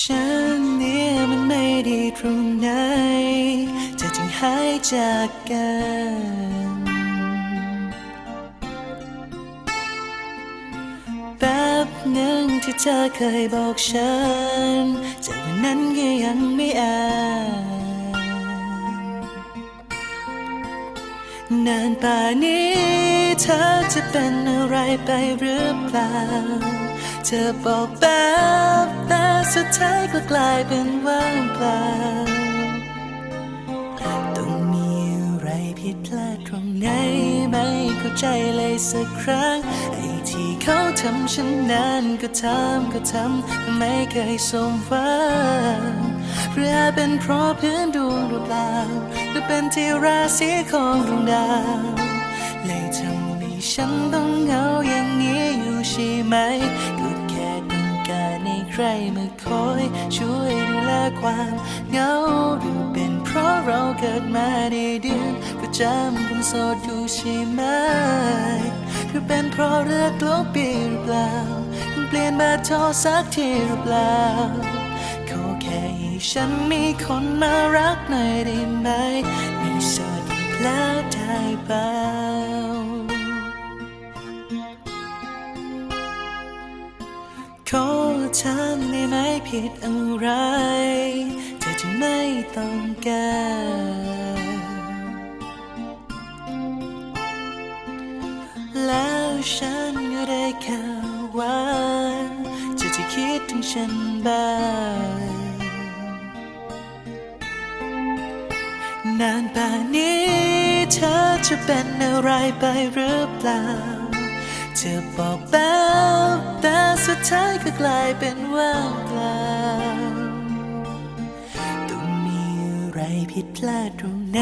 ฉันเนี่ยมันไม่ดีตรงไหน เธอจึงหายจากกัน แป๊บหนึ่งที่เธอเคยบอกฉันจากวันนั้นก็ยังไม่อาจนานป่านนี้เธอจะเป็นอะไรไปหรือเปล่า เธอบอกแป๊บแต่สุดท้ายก็กลายเป็นว่างเปล่าต้องมีอะไรผิดพลาดตรงไหนไม่เข้าใจเลยสักครั้ง ไอ้ที่เขาทำฉันนั้นก็ทำก็ทำไม่เคยสมหวังหรืออาจเป็นเพราะพื้นดวงหรือเปล่าหรือเป็นที่ราศีของดวงดาวเลยทำให้ฉันต้องเหงาอย่างนี้อยู่ใช่ไหม ใครมาคอยช่วยดูแลความเหงาหรือเป็นเพราะเราเกิดมาในเดือนประจำคนโสดอยู่ใช่ไหมหรือเป็นเพราะเลือกลบปีหรือเปล่าเปลี่ยนเบอร์โทรสักทีหรือเปล่าขอแค่ให้ฉันมีคนมารักหน่อยได้ไหมไม่โสดอีกแล้วได้เปล่าขอ ถามได้ไหมผิดอะไร เธอจึงไม่ต้องแการแล้วฉันก็ได้ข่วว่าเธอจะคิดถึงฉันบ้างนานป่านนี้เธอจะเป็นอะไรไปหรือเปล่า เธอบอกแป๊บ ท้ายก็กลายเป็นว่างเปล่าต้องมีอะไรผิดพลาดตรงไหน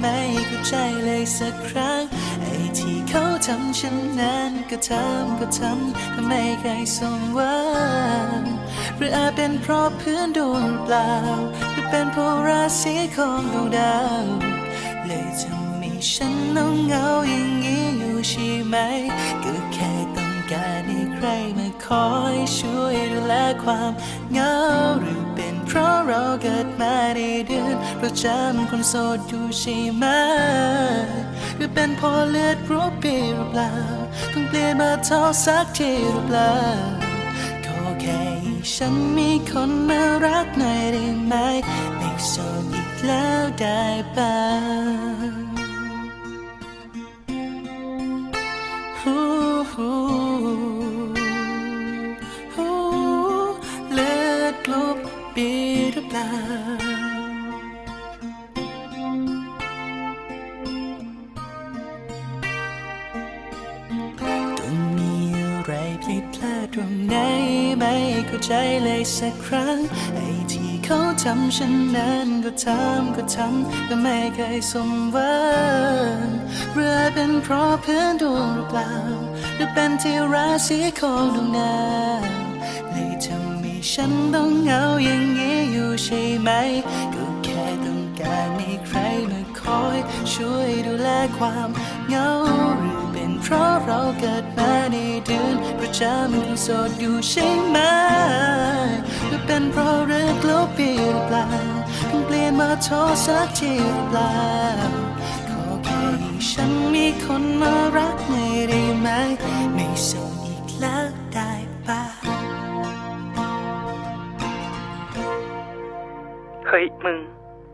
ไม่เข้าใจเลยสักครั้ง ไอ้ที่เขาทำฉันนั้นก็ทำก็ทำก็ไม่เคยสมหวังหรืออาจเป็นเพราะพื้นดวงเปล่า หรือเป็นเพราะราศีของดวงดาวเลยทำให้ฉันต้องเหงาอย่างนี้อยู่ใช่ไหมก็แค่ คอยช่วยดูแลความเหงาหรือเป็นเพราะเราเกิดมาในเดือนประจำคนโสดอยู่ใช่ไหมหรือเป็นเพราะเลือดรูปปีหรือเปล่าเพิ่งเปลี่ยนมาเท่าสักทีหรือเปล่าขอแค่ให้ฉันมีคนมารักหน่อยได้ไหมไม่โสดอีกแล้วได้ป่ะฮู้ฮู้ฮู้ หรือเปล่าต้องมีอะไรผิดพลาดตรงไหนไม่เข้าใจเลยสักครั้ง ไอ้ที่เขาทำฉันนั้นก็ทำก็ทำก็ไม่เคยสมหวังหรืออาจเป็นเพราะเพื่อนดวงหรือเปล่า หรือเป็นที่ราศีของดวงดาว เลยทำให้ฉันต้องเหงาอย่างนี้อยู่ใช่ไหม ก็แค่ต้องการให้ใครมาคอยช่วยดูแลความเหงาหรือเป็นเพราะเราเกิดมาในเดือนประจำคนโสดอยู่ใช่ไหมหรือเป็นเพราะเรื่องลบปีหรือเปล่าเพิ่งเปลี่ยนมาโทรสักทีเปล่าขอแค่ให้ฉันมีคนมารักหน่อยได้ไหม ไม่โสดอีกแล้ว เฮ้ยมึง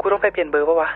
กูต้องไปเปลี่ยนเบอร์ปะวะ